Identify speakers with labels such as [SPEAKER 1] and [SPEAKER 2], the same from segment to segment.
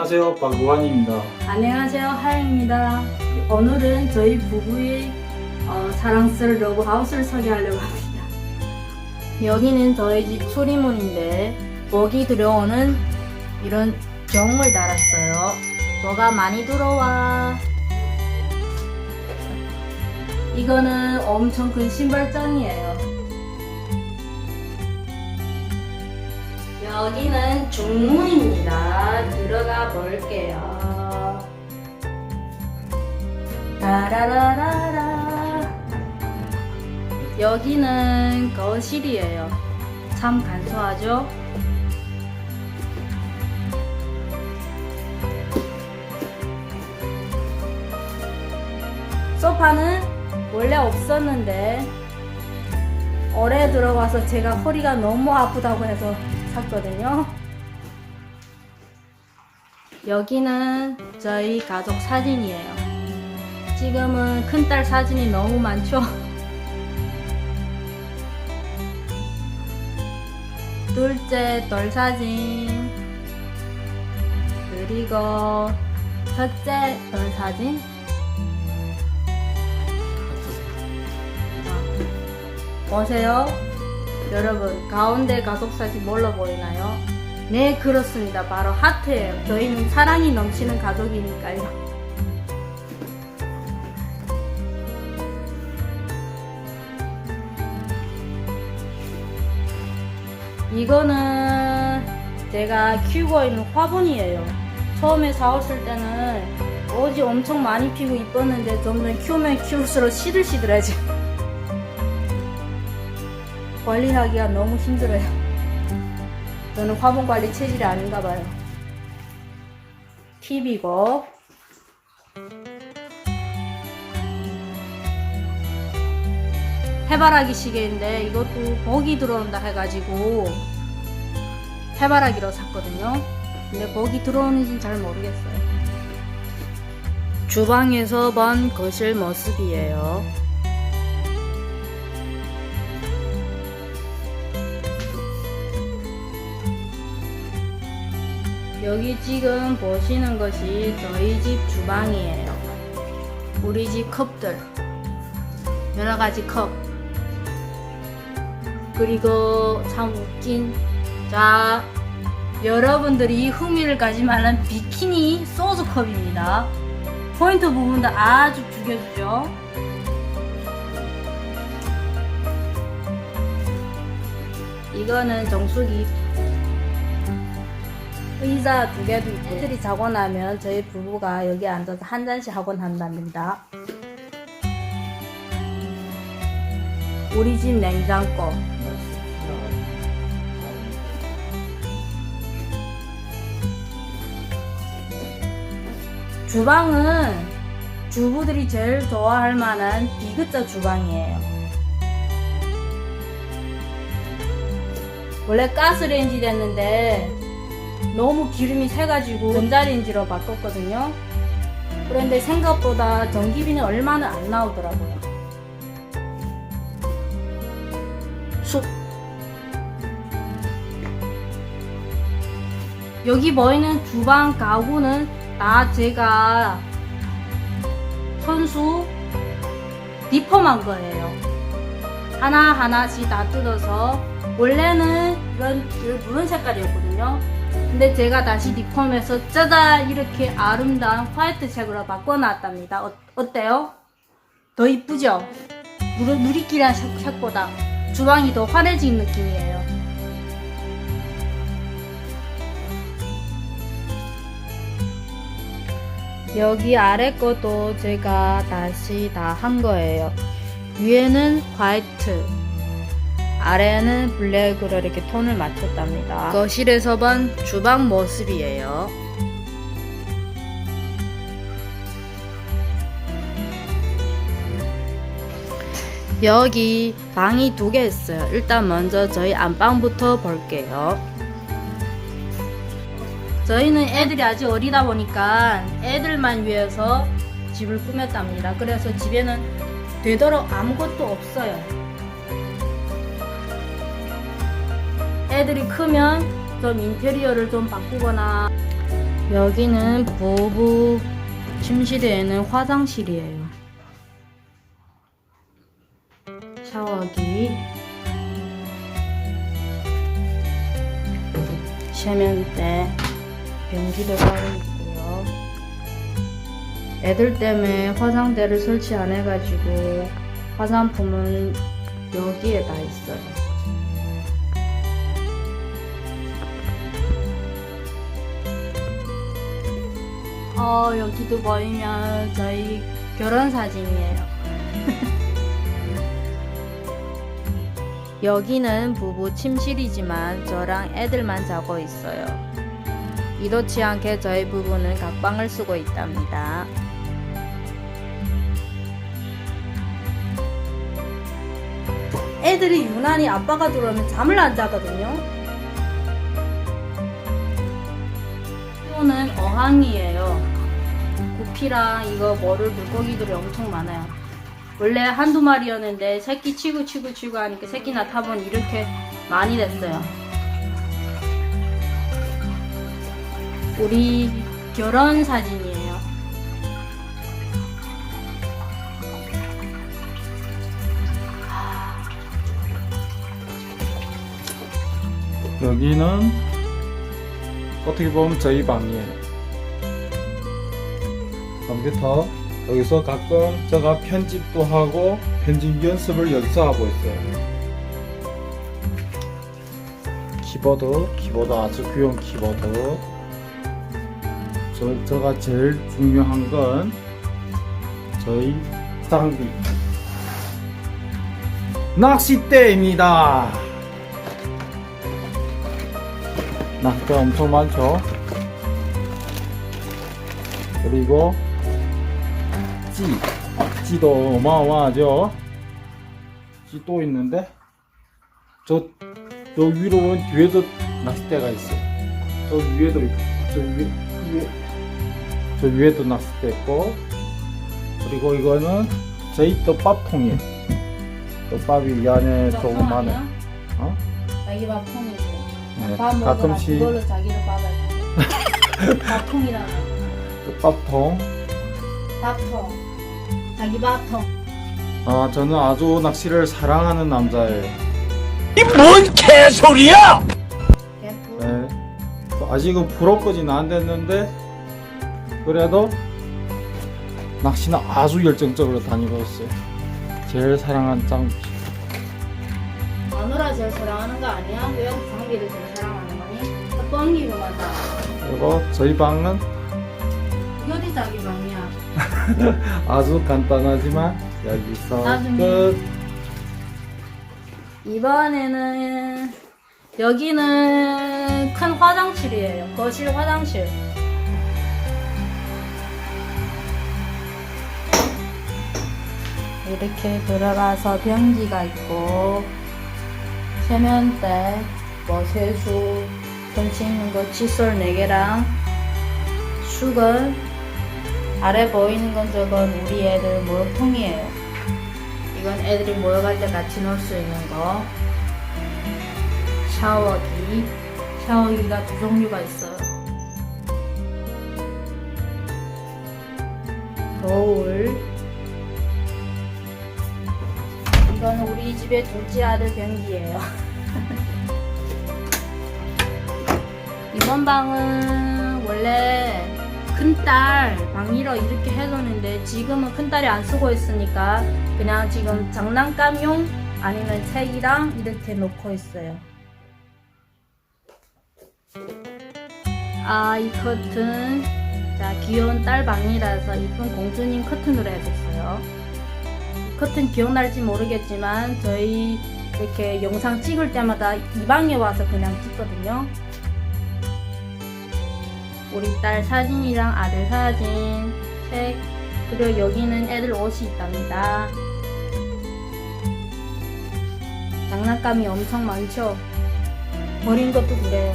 [SPEAKER 1] 안녕하세요 박우환입니다.
[SPEAKER 2] 안녕하세요 하영입니다. 오늘은 저희 부부의 어, 사랑스러운 러브하우스를 소개하려고 합니다. 여기는 저희 집 수리문인데 먹이 들어오는 이런 병을 달았어요. 뭐가 많이 들어와. 이거는 엄청 큰 신발장이에요. 여기는 중문입니다. 들어가 볼게요. 따라라라라. 여기는 거실이에요. 참 간소하죠? 소파는 원래 없었는데 올해 들어가서 제가 허리가 너무 아프다고 해서 샀거든요. 여기는 저희 가족 사진이에요. 지금은 큰딸 사진이 너무 많죠? 둘째 딸 사진, 그리고 첫째 딸 사진, 보세요. 여러분, 가운데 가족 사진 뭘로 보이나요? 네, 그렇습니다. 바로 하트예요. 저희는 사랑이 넘치는 가족이니까요. 이거는 제가 키우고 있는 화분이에요. 처음에 사왔을 때는 어지 엄청 많이 피고 이뻤는데 점점 키우면 키울수록 시들시들해져. 관리하기가 너무 힘들어요. 저는 화분 관리 체질이 아닌가 봐요. 팁이고 해바라기 시계인데 이것도 복이 들어온다 해가지고 해바라기로 샀거든요. 근데 복이 들어오는지는 잘 모르겠어요. 주방에서 본 거실 모습이에요. 여기 지금 보시는 것이 저희 집 주방이에요. 우리 집 컵들. 여러 가지 컵. 그리고 참 웃긴. 자, 여러분들이 흥미를 가지 말란 비키니 소주 컵입니다. 포인트 부분도 아주 죽여주죠. 이거는 정수기 의자 두 개도 있고 애들이 자고 나면 저희 부부가 여기 앉아서 한 잔씩 하곤 한답니다. 우리 집 냉장고 주방은 주부들이 제일 좋아할 만한 디귿자 주방이에요. 원래 가스레인지 됐는데 너무 기름이 새가지고 전자레인지로 바꿨거든요. 그런데 생각보다 전기비는 얼마는 안 나오더라고요. 쑥. 여기 보이는 주방 가구는 다 제가 선수 리폼한 거예요. 하나하나씩 다 뜯어서 원래는 이런 물은 색깔이었거든요. 근데 제가 다시 리폼해서 짜잔 이렇게 아름다운 화이트 색으로 바꿔놨답니다. 어, 어때요? 더 이쁘죠? 누리, 누리끼리 색, 색보다 주방이 더 환해진 느낌이에요. 여기 아래 것도 제가 다시 다 한 거예요. 위에는 화이트, 아래는 블랙으로 이렇게 톤을 맞췄답니다. 거실에서 본 주방 모습이에요. 여기 방이 두 개 있어요. 일단 먼저 저희 안방부터 볼게요. 저희는 애들이 아직 어리다 보니까 애들만 위해서 집을 꾸몄답니다. 그래서 집에는 되도록 아무것도 없어요. 애들이 크면 좀 인테리어를 좀 바꾸거나 여기는 부부 침실에는 화장실이에요. 샤워기, 세면대, 변기도 따로 있고요. 애들 때문에 화장대를 설치 안 해가지고 화장품은 여기에 다 있어요. 어, 여기도 보이면 저희 결혼 사진이에요. 여기는 부부 침실이지만 저랑 애들만 자고 있어요. 이렇지 않게 저희 부부는 각방을 쓰고 있답니다. 애들이 유난히 아빠가 들어오면 잠을 안 자거든요. 이거는 어항이에요. 구피랑 이거 뭐를 물고기들이 엄청 많아요. 원래 한두 마리였는데 새끼 치고 치고 치고 하니까 새끼나 타본 이렇게 많이 됐어요. 우리 결혼 사진이에요.
[SPEAKER 1] 여기는 어떻게 보면 저희 방이에요. 컴퓨터 여기서 가끔 제가 편집도 하고 편집 연습을 여기서 하고 있어요. 키보드, 키보드 아주 귀여운 키보드. 저, 제가 제일 중요한 건 저희 장비. 낚싯대입니다. 낚싯대 엄청 많죠. 그리고 찌, 찌도 어마어마하죠. 찌 또 있는데 저, 저 위로 보면 뒤에도 낚싯대가 있어요. 저 위에도 있고, 저 위에, 위에, 저 위에도 낚싯대 있고, 그리고 이거는 저희 떡밥통이에요. 떡밥이 이 안에 조금 안에, 어?
[SPEAKER 2] 자기 밥 통이죠.
[SPEAKER 1] 네,
[SPEAKER 2] 밥 먹으라
[SPEAKER 1] 가끔씩
[SPEAKER 2] 그걸로 자기를 밥을 밥통이라고
[SPEAKER 1] 떡밥통.
[SPEAKER 2] 밥통 자기 밥통
[SPEAKER 1] 아, 저는 아주 낚시를 사랑하는 남자예요.
[SPEAKER 3] 뭔 개소리야!
[SPEAKER 2] 개뿔
[SPEAKER 1] 네. 아직은 불어까지는 안 됐는데, 그래도 낚시는 아주 열정적으로 다니고 있어요. 제일 사랑하는 장비.
[SPEAKER 2] 마누라 제일 사랑하는 거 아니야? 왜 장비를 제일 사랑하는 거니? 뻥기로만 다
[SPEAKER 1] 그리고 저희 방은
[SPEAKER 2] 자기 방이야
[SPEAKER 1] 아주 간단하지만 여기서
[SPEAKER 2] 나중에.
[SPEAKER 1] 끝.
[SPEAKER 2] 이번에는 여기는 큰 화장실이에요 거실 화장실 이렇게 들어가서 변기가 있고 세면대, 뭐 세수, 손 씻는 거 칫솔 4개랑 수건 아래 보이는 건 저건 우리 애들 목욕통이에요. 이건 애들이 모여갈 때 같이 놀 수 있는 거. 샤워기. 샤워기가 두 종류가 있어요. 거울. 이건 우리 집의 둘째 아들 변기예요. 이번 방은 원래 큰딸 방이라 이렇게 해뒀는데 지금은 큰딸이 안 쓰고 있으니까 그냥 지금 장난감용 아니면 책이랑 이렇게 놓고 있어요. 아, 이 커튼. 자, 귀여운 딸 방이라서 이쁜 공주님 커튼으로 해줬어요. 커튼 기억날지 모르겠지만 저희 이렇게 영상 찍을 때마다 이 방에 와서 그냥 찍거든요. 우리 딸 사진이랑 아들 사진, 책, 그리고 여기는 애들 옷이 있답니다. 장난감이 엄청 많죠? 버린 것도 그래요.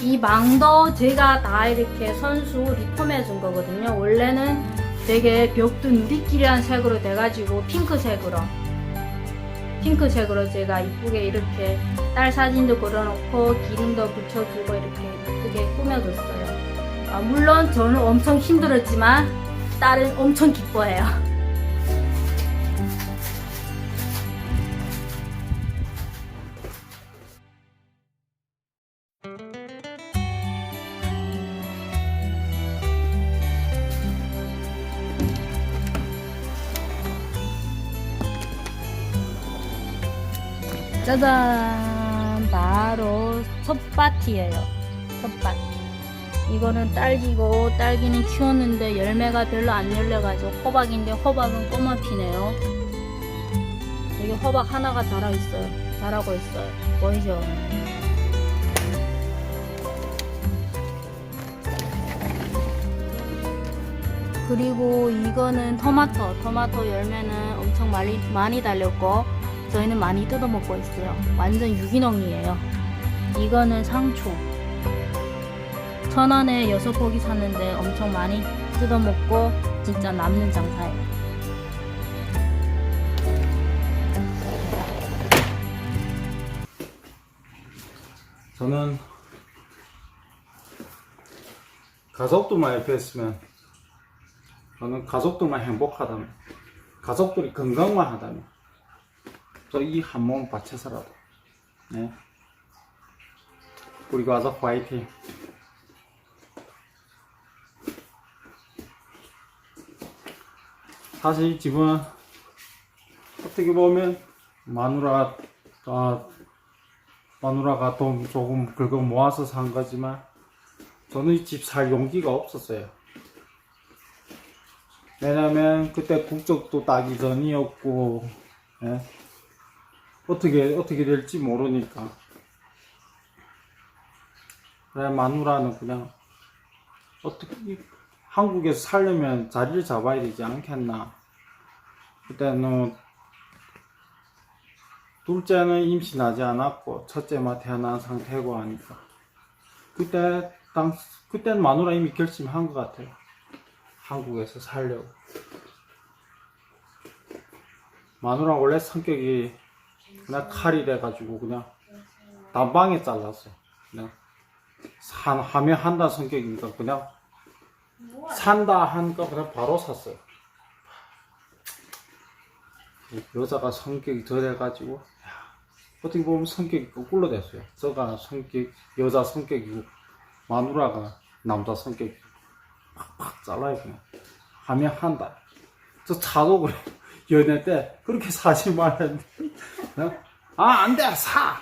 [SPEAKER 2] 이 망도 제가 다 이렇게 선수 리폼해 준 거거든요. 원래는 되게 벽도 누리끼리한 색으로 돼가지고 핑크색으로 핑크색으로 제가 이쁘게 이렇게 딸 사진도 걸어놓고 기름도 붙여주고 이렇게 이쁘게 꾸며줬어요. 아, 물론 저는 엄청 힘들었지만 딸은 엄청 기뻐해요. 짜잔. 바로 텃밭이에요. 텃밭. 이거는 딸기고 딸기는 키웠는데 열매가 별로 안 열려가지고 호박인데 호박은 꼬마 피네요. 여기 호박 하나가 자라 있어요. 자라고 있어요. 보이죠? 그리고 이거는 토마토. 토마토 열매는 엄청 많이, 많이 달렸고 저희는 많이 뜯어 먹고 있어요. 완전 유기농이에요. 이거는 상추. 천 원에 여섯 포기 샀는데 엄청 많이 뜯어 먹고 진짜 남는 장사예요.
[SPEAKER 1] 저는 가족들만 옆에 있으면 저는 가족들만 행복하다면 가족들이 건강만 하다면 저이한 몸 바쳐서라도 네. 우리 가족 화이팅 사실 이 집은 어떻게 보면 마누라 아, 마누라가 돈 조금 긁어 모아서 산 거지만 저는 이 집 살 용기가 없었어요. 왜냐면 그때 국적도 따기 전이었고 예? 어떻게 어떻게 될지 모르니까 그래 마누라는 그냥 어떻게 이- 한국에서 살려면 자리를 잡아야 되지 않겠나 그때는 둘째는 임신하지 않았고 첫째만 태어난 상태고 하니까 그때 당 그때는 마누라 이미 결심한 것 같아요. 한국에서 살려고. 마누라 원래 성격이 그냥 칼이래 가지고 그냥 단방에 잘랐어. 그냥 산 하면 한다 성격이니까 그냥 산다 하니까 그냥 바로 샀어요. 여자가 성격이 덜해가지고 야, 어떻게 보면 성격이 거꾸로 됐어요. 저가 성격 여자 성격이고 마누라가 남자 성격이 팍팍 잘라요 그냥 하면 한다. 저 차도 그래 연애 때 그렇게 사지 말았는데 그냥 아안 돼 사.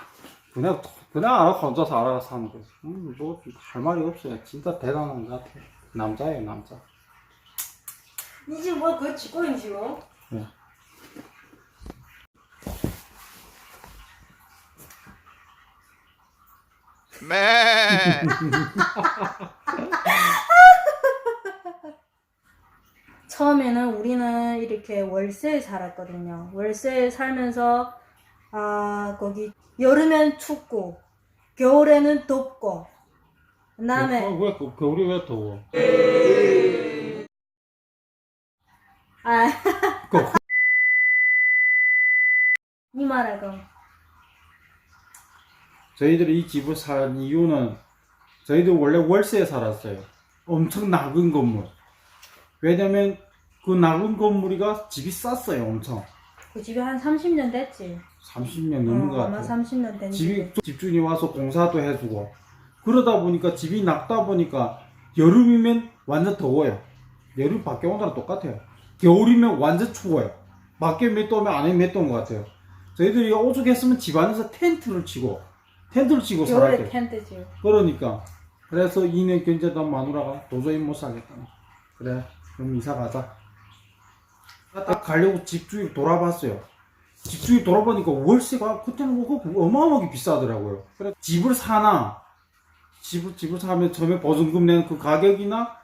[SPEAKER 1] 그냥 그냥 알아 혼자서 알아 사는 거지. 음, 뭐할 말이 없어요. 진짜 대단한 것 같아요. 남자예요 남자.
[SPEAKER 4] 니 지금 뭐 그거 찍고 있는 지금?
[SPEAKER 1] 네.
[SPEAKER 3] Man.
[SPEAKER 2] 처음에는 우리는 이렇게 월세에 살았거든요. 월세에 살면서 아 거기 여름엔 춥고 겨울에는 덥고 그다음에
[SPEAKER 1] 왜, 왜 그- 겨울이 왜 더워?
[SPEAKER 2] 아
[SPEAKER 1] 그-
[SPEAKER 2] 이 그럼
[SPEAKER 1] 저희들이 이 집을 산 이유는 저희도 원래 월세에 살았어요. 엄청 낡은 건물. 왜냐면 그 낡은 건물이가 집이 쌌어요, 엄청.
[SPEAKER 2] 그 집이 한 30년 됐지.
[SPEAKER 1] 30년 넘은 것
[SPEAKER 2] 어, 아마
[SPEAKER 1] 같아요.
[SPEAKER 2] 30년 된
[SPEAKER 1] 집이 집주인이 와서 공사도 해주고 그러다 보니까 집이 낡다 보니까 여름이면 완전 더워요. 여름 밖에 온다랑 똑같아요. 겨울이면 완전 추워요. 밖에 몇 도면 안에 몇 도인 것 같아요. 저희들이 오죽했으면 집 안에서 텐트를 치고 텐트를 치고
[SPEAKER 2] 겨울에
[SPEAKER 1] 살았대요.
[SPEAKER 2] 텐트지.
[SPEAKER 1] 그러니까 그래서 2년 견제던 마누라가 도저히 못 살겠다. 그래 그럼 이사 가자. 딱 가려고 집주인 돌아봤어요. 집주인 돌아보니까 월세가 그때는 뭐 어마어마하게 비싸더라고요. 그래 집을 사나 집을 집을 사면 처음에 보증금 내는 그 가격이나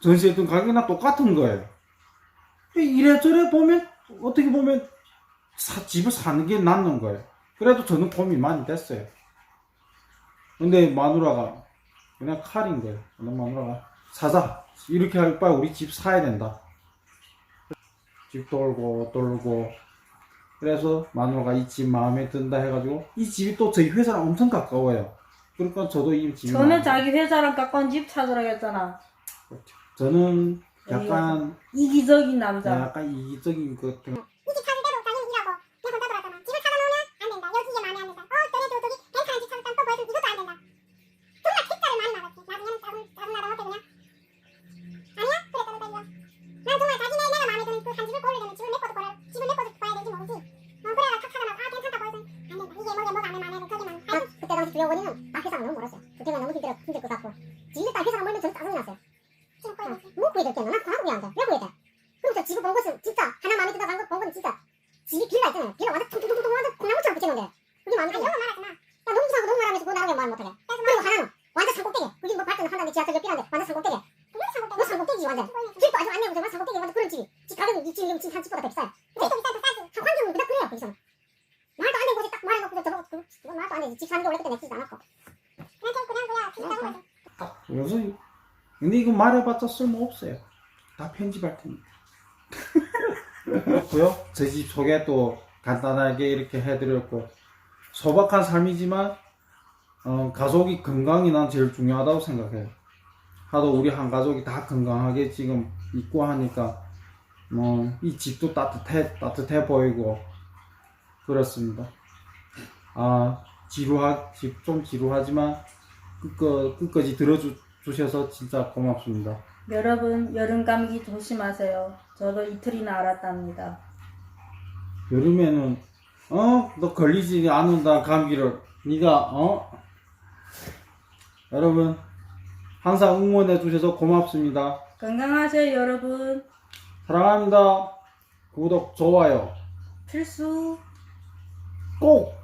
[SPEAKER 1] 전세했던 가격이나 똑같은 거예요. 이래저래 보면 어떻게 보면 사- 집을 사는 게 낫는 거예요. 그래도 저는 고민 많이 됐어요. 근데 마누라가 그냥 칼인 거예요. 마누라가 사자. 이렇게 할 바에 우리 집 사야 된다. 집 돌고 돌고 그래서 마누라가 이 집 마음에 든다 해가지고 이 집이 또 저희 회사랑 엄청 가까워요. 그러니까 저도 이 집이 마음에
[SPEAKER 2] 자기 회사랑 가까운 집 찾으라고 했잖아.
[SPEAKER 1] 들어요. 저는 약간
[SPEAKER 2] 이기적인 남자.
[SPEAKER 1] 약간 이기적인 것 같은
[SPEAKER 5] 5억원이면 아 회사가 너무 멀었어요. 그때가 너무 힘들어, 힘들 것 같고 되지. 집 사는 게 원래 그때 내키지도 않았고. 그냥 그냥 그냥 비슷한 거지.
[SPEAKER 1] 요새 근데 이거 말해봤자 쓸모 없어요. 다 편집할 테니까. 그렇고요. 제 집 소개 또 간단하게 이렇게 해드렸고 소박한 삶이지만 어, 가족이 건강이 난 제일 중요하다고 생각해요. 하도 우리 한 가족이 다 건강하게 지금 있고 하니까 뭐이 집도 따뜻해 따뜻해 보이고 그렇습니다. 아 지루하 좀 지루하지만 끝까, 끝까지 들어주셔서 진짜 고맙습니다.
[SPEAKER 2] 여러분 여름 감기 조심하세요. 저도 이틀이나 알았답니다.
[SPEAKER 1] 여름에는 어? 너 걸리지 않는다 감기를 네가 어? 여러분 항상 응원해 주셔서 고맙습니다.
[SPEAKER 2] 건강하세요 여러분.
[SPEAKER 1] 사랑합니다. 구독 좋아요
[SPEAKER 2] 필수.
[SPEAKER 1] 꼭